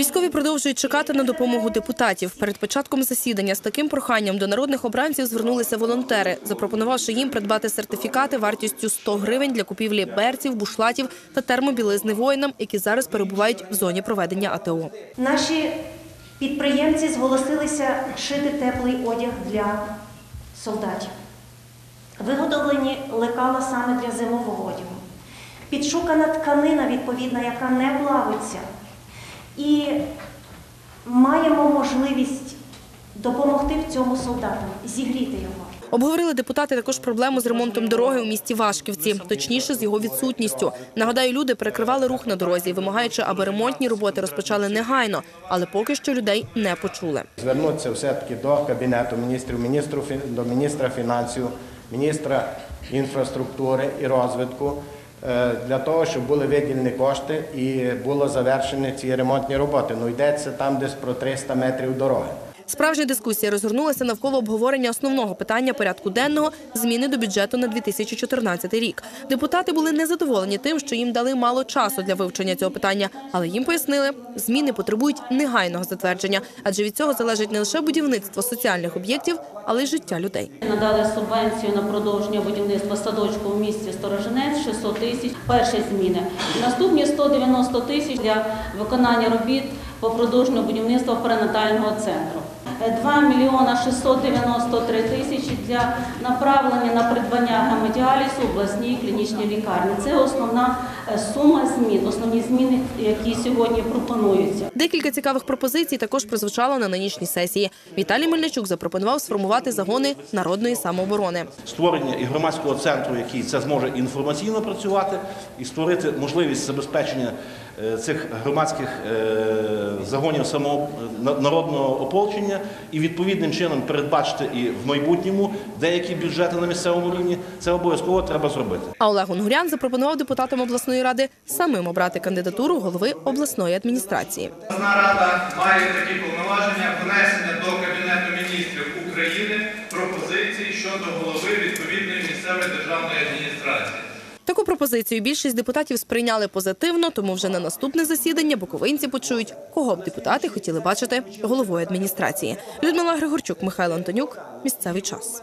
Військові продовжують чекати на допомогу депутатів. Перед початком засідання з таким проханням до народних обранців звернулися волонтери, запропонувавши їм придбати сертифікати вартістю 100 гривень для купівлі берців, бушлатів та термобілизни воїнам, які зараз перебувають в зоні проведення АТО. Наші підприємці зголосилися шити теплий одяг для солдатів. Виготовлені лекала саме для зимового одягу. Підшукана тканина відповідна, яка не плавиться. І маємо можливість допомогти в цьому солдату, зігріти його. Обговорили депутати також проблему з ремонтом дороги у місті Вашківці, точніше з його відсутністю. Нагадаю, люди перекривали рух на дорозі, вимагаючи, аби ремонтні роботи розпочали негайно, але поки що людей не почули. Звернутися все-таки до Кабінету міністрів, міністру, до міністра фінансів, міністра інфраструктури і розвитку для того, щоб були виділені кошти і було завершені ці ремонтні роботи. Ну йдеться там десь про 300 метрів дороги. Справжня дискусія розгорнулася навколо обговорення основного питання порядку денного зміни до бюджету на 2014 рік. Депутати були незадоволені тим, що їм дали мало часу для вивчення цього питання, але їм пояснили, зміни потребують негайного затвердження, адже від цього залежить не лише будівництво соціальних об'єктів, але й життя людей. Надали субвенцію на продовження будівництва садочку в місті Сторожинець 600 тисяч. Перші зміни. Наступні 190 тисяч для виконання робіт по продовженню будівництва перинатального центру. 2 мільйона 693 тисячі для направлення на придбання гемодіалізу в обласній клінічній лікарні. Це основна е, сума змін, основні зміни, які сьогодні пропонуються. Декілька цікавих пропозицій також прозвучало на нинішній сесії. Віталій Мельничук запропонував сформувати загони народної самооборони. створення і громадського центру, який це зможе інформаційно працювати, і створити можливість забезпечення цих громадських е, загонів само народного ополчення і відповідним чином передбачити і в майбутньому деякі бюджети на місцевому рівні. Це обов'язково треба зробити. А Олег Унгурян запропонував депутатам обласної ради самим обрати кандидатуру голови обласної адміністрації. Обласна рада має такі повноваження внесення до Кабінету міністрів України пропозицій щодо голови відповідної місцевої державної адміністрації. Таку пропозицію більшість депутатів сприйняли позитивно, тому вже на наступне засідання буковинці почують, кого б депутати хотіли бачити головою адміністрації. Людмила Григорчук, Михайло Антонюк. Місцевий час.